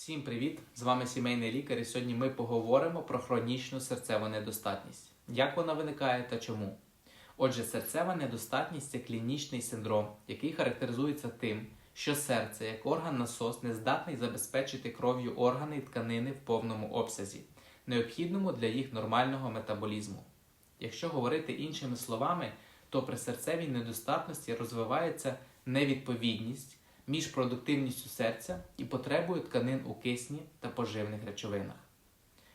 Всім привіт! З вами сімейний лікар, і сьогодні ми поговоримо про хронічну серцеву недостатність. Як вона виникає та чому? Отже, серцева недостатність це клінічний синдром, який характеризується тим, що серце як орган насос не здатний забезпечити кров'ю органи і тканини в повному обсязі, необхідному для їх нормального метаболізму. Якщо говорити іншими словами, то при серцевій недостатності розвивається невідповідність між продуктивністю серця і потребою тканин у кисні та поживних речовинах.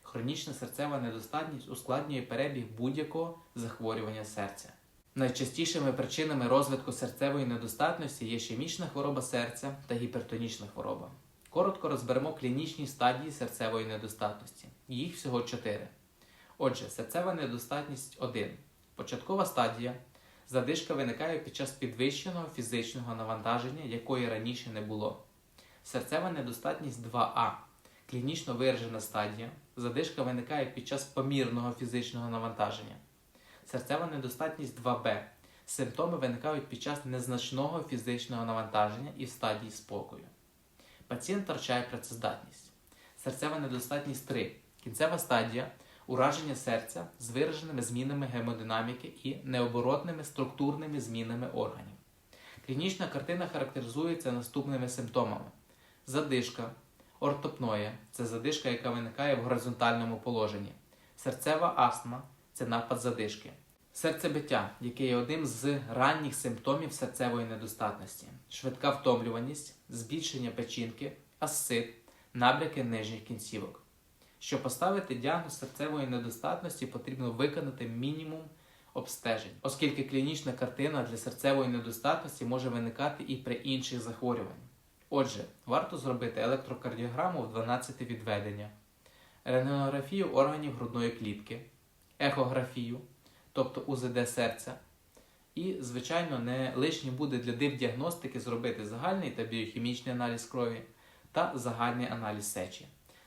Хронічна серцева недостатність ускладнює перебіг будь-якого захворювання серця. Найчастішими причинами розвитку серцевої недостатності є ішемічна хвороба серця та гіпертонічна хвороба. Коротко розберемо клінічні стадії серцевої недостатності. Їх всього чотири. Отже, серцева недостатність 1. Початкова стадія. Задишка виникає під час підвищеного фізичного навантаження, якої раніше не було. Серцева недостатність 2А. Клінічно виражена стадія. Задишка виникає під час помірного фізичного навантаження. Серцева недостатність 2Б. Симптоми виникають під час незначного фізичного навантаження і в стадії спокою. Пацієнт втрачає працездатність. Серцева недостатність 3. Кінцева стадія ураження серця з вираженими змінами гемодинаміки і необоротними структурними змінами органів. Клінічна картина характеризується наступними симптомами: задишка, ортопноя це задишка, яка виникає в горизонтальному положенні, серцева астма це напад задишки, серцебиття, яке є одним з ранніх симптомів серцевої недостатності, швидка втомлюваність, збільшення печінки, асцит, набряки нижніх кінцівок. Щоб поставити діагноз серцевої недостатності, потрібно виконати мінімум обстежень, оскільки клінічна картина для серцевої недостатності може виникати і при інших захворюваннях. Отже, варто зробити електрокардіограму в 12 відведення, рентгенографію органів грудної клітки, ехографію, тобто УЗД серця. І, звичайно, не лишнім буде для дивдіагностики зробити загальний та біохімічний аналіз крові та загальний аналіз сечі.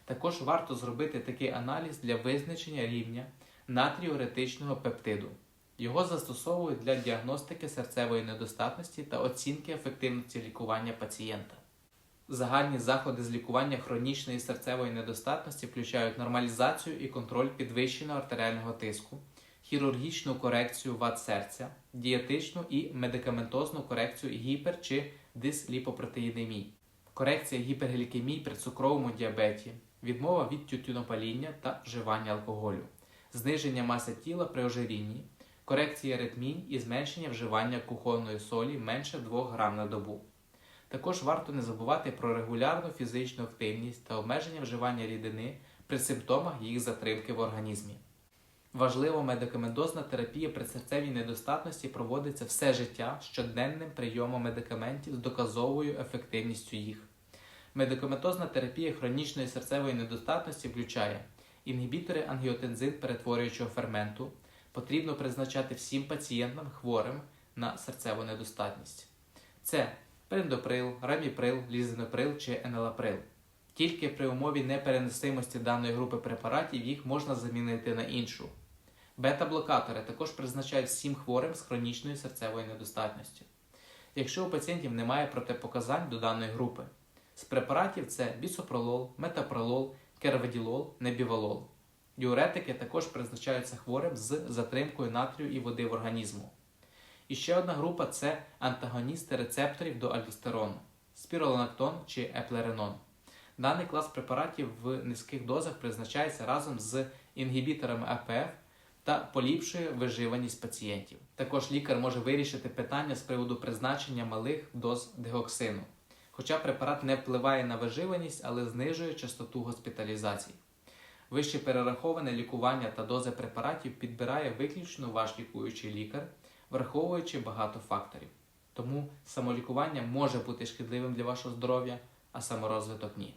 Також варто зробити такий аналіз для визначення рівня натріоретичного пептиду. Його застосовують для діагностики серцевої недостатності та оцінки ефективності лікування пацієнта. Загальні заходи з лікування хронічної серцевої недостатності включають нормалізацію і контроль підвищеного артеріального тиску, хірургічну корекцію вад серця, дієтичну і медикаментозну корекцію гіпер- чи дисліпопротеїдемій, корекція гіперглікемії при цукровому діабеті, відмова від тютюнопаління та вживання алкоголю, зниження маси тіла при ожирінні, корекція аритмій і зменшення вживання кухонної солі менше 2 грам на добу. Також варто не забувати про регулярну фізичну активність та обмеження вживання рідини при симптомах їх затримки в організмі. Важливо, медикаментозна терапія при серцевій недостатності проводиться все життя щоденним прийомом медикаментів з доказовою ефективністю їх. Медикаментозна терапія хронічної серцевої недостатності включає інгібітори ангіотензин перетворюючого ферменту. Потрібно призначати всім пацієнтам хворим на серцеву недостатність. Це пендоприл, раміприл, лізиноприл чи енелаприл. Тільки при умові непереносимості даної групи препаратів їх можна замінити на іншу. Бета-блокатори також призначають всім хворим з хронічною серцевою недостатністю. Якщо у пацієнтів немає протипоказань до даної групи, з препаратів це бісопролол, метапролол, керведілол, небівалол. Діуретики також призначаються хворим з затримкою натрію і води в організму. І ще одна група це антагоністи рецепторів до альдостерону, спіроланактон чи еплеренон. Даний клас препаратів в низьких дозах призначається разом з інгібіторами АПФ та поліпшує виживаність пацієнтів. Також лікар може вирішити питання з приводу призначення малих доз дигоксину. Хоча препарат не впливає на виживаність, але знижує частоту госпіталізацій. Вище перераховане лікування та дози препаратів підбирає виключно ваш лікуючий лікар, враховуючи багато факторів. Тому самолікування може бути шкідливим для вашого здоров'я, а саморозвиток ні.